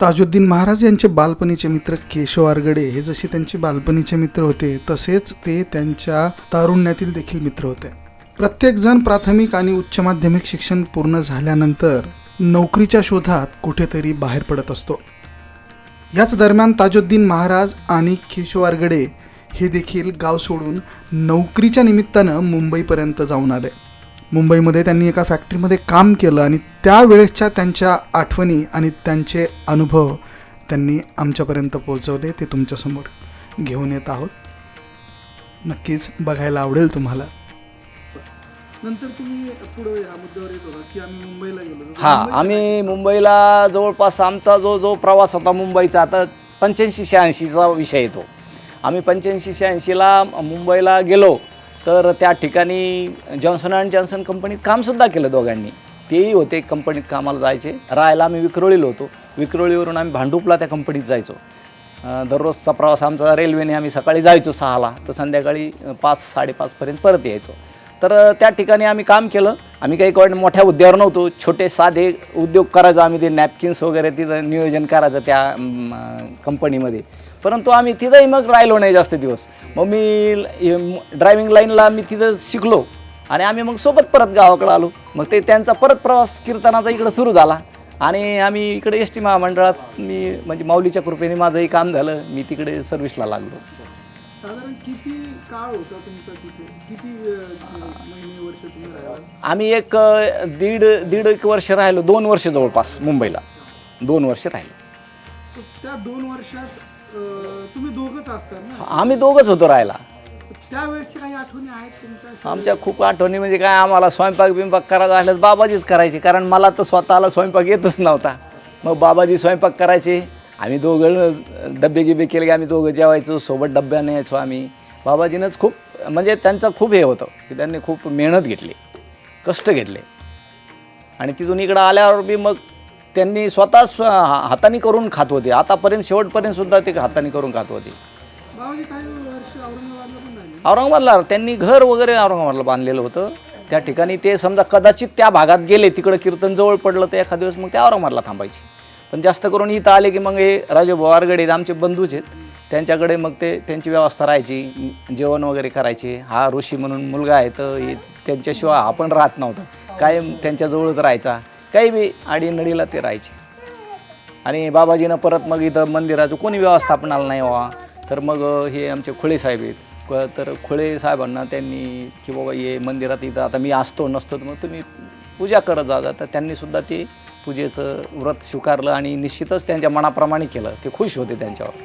ताजुद्दीन महाराज यांचे बालपणीचे मित्र केशव आरगडे हे जसे त्यांचे बालपणीचे मित्र होते तसेच ते त्यांच्या तारुण्यातील देखील मित्र होते. प्रत्येकजण प्राथमिक आणि उच्च माध्यमिक शिक्षण पूर्ण झाल्यानंतर नोकरीच्या शोधात कुठेतरी बाहेर पडत असतो. याच दरम्यान ताजुद्दीन महाराज आणि केशव आरगडे हे देखील गाव सोडून नोकरीच्या निमित्तानं मुंबईपर्यंत जाऊन आले. मुंबईमध्ये त्यांनी एका फॅक्टरीमध्ये काम केलं आणि त्यावेळेसच्या त्यांच्या आठवणी आणि त्यांचे अनुभव त्यांनी आमच्यापर्यंत पोहोचवले ते तुमच्यासमोर घेऊन येत आहोत. नक्कीच बघायला आवडेल तुम्हाला. नंतर तुम्ही पुढे या मुद्द्यावर येत होता की आम्ही मुंबईला गेलो. हा आम्ही मुंबईला जवळपास आमचा जो जो प्रवास होता मुंबईचा आता पंच्याऐंशी शहाऐंशीचा विषय येतो. आम्ही पंच्याऐंशी शहाऐंशीला मुंबईला गेलो. तर त्या ठिकाणी जॉन्सन अँड जॉन्सन कंपनीत कामसुद्धा केलं दोघांनी. तेही होते कंपनीत कामाला जायचे. राहायला आम्ही विक्रोळीला होतो. विक्रोळीवरून आम्ही भांडुपला त्या कंपनीत जायचो. दररोजचा प्रवास आमचा रेल्वेने आम्ही सकाळी जायचो सहाला. तर संध्याकाळी पाच साडेपाचपर्यंत परत यायचो. तर त्या ठिकाणी आम्ही काम केलं. आम्ही काही कोण मोठ्या हुद्द्यावर नव्हतो. छोटे साधे उद्योग करायचो आम्ही ते नॅपकिन्स वगैरे तिथं नियोजन करायचं त्या कंपनीमध्ये. परंतु आम्ही तिथंही मग राहिलो नाही जास्त दिवस. मग मी ड्रायव्हिंग लाईनला मी तिथं शिकलो. आणि आम्ही मग सोबत परत गावाकडे आलो. मग ते त्यांचा परत प्रवास कीर्तनाचा इकडं सुरू झाला. आणि आम्ही इकडे एस टी महामंडळात मी म्हणजे माऊलीच्या कृपेने माझंही काम झालं. मी तिकडे सर्व्हिसला लागलो. साधारण किती काळ होता तुमचा तिथे? किती महिने वर्ष तुम्ही आम्ही एक दीड दीड एक वर्ष राहिलो. दोन वर्ष जवळपास मुंबईला. दोन वर्ष राहिलो. त्या दोन वर्षात तुम्ही दोघंच असतात ना? आम्ही दोघंच होतो राहायला. त्यावेळेची काही आठवणी आहेत तुमच्या? आमच्या खूप आठवणी म्हणजे काय आम्हाला स्वयंपाक बिंपाक करायचा असलं तर बाबाजीच करायचे कारण मला तर स्वतःला स्वयंपाक येतच नव्हता. मग बाबाजी स्वयंपाक करायचे आम्ही दोघं डबे गिबे केले की आम्ही दोघं जेवायचो सोबत डब्याने यायचो आम्ही. बाबाजीनंच खूप म्हणजे त्यांचं खूप हे होतं की त्यांनी खूप मेहनत घेतली कष्ट घेतले. आणि तिथून इकडं आल्यावर बी मग त्यांनी स्वतः स्व हाताने करून खात होते. आतापर्यंत शेवटपर्यंत सुद्धा ते हाताने करून खात होते. औरंगाबादला त्यांनी घर वगैरे औरंगाबादला बांधलेलं होतं. त्या ठिकाणी ते समजा कदाचित त्या भागात गेले तिकडं कीर्तन जवळ पडलं तर एखाद दिवस मग ते औरंगाबादला थांबायचे. पण जास्त करून इथं आले की मग हे राजे भवारगडे आहेत, आमचे बंधूच आहेत. त्यांच्याकडे मग ते त्यांची व्यवस्था राहायची जेवण वगैरे करायचे. हा ऋषी म्हणून मुलगा आहे तर त्यांच्याशिवाय हा पण राहत नव्हता. कायम त्यांच्याजवळच राहायचा. काही बी आडीनडीला ते राहायचे. आणि बाबाजीनं परत मग इथं मंदिराचं कोणी व्यवस्थापनाला नाही व्हा तर मग हे आमचे खुळे साहेब आहेत. क- तर खुळे साहेबांना त्यांनी की बाबा हे मंदिरात इथं आता मी असतो नसतो तर मग तुम्ही पूजा करत जा. तर त्यांनीसुद्धा ते पूजेचं व्रत स्वीकारलं आणि निश्चितच त्यांच्या मनाप्रमाणे केलं. ते खुश होते त्यांच्यावर.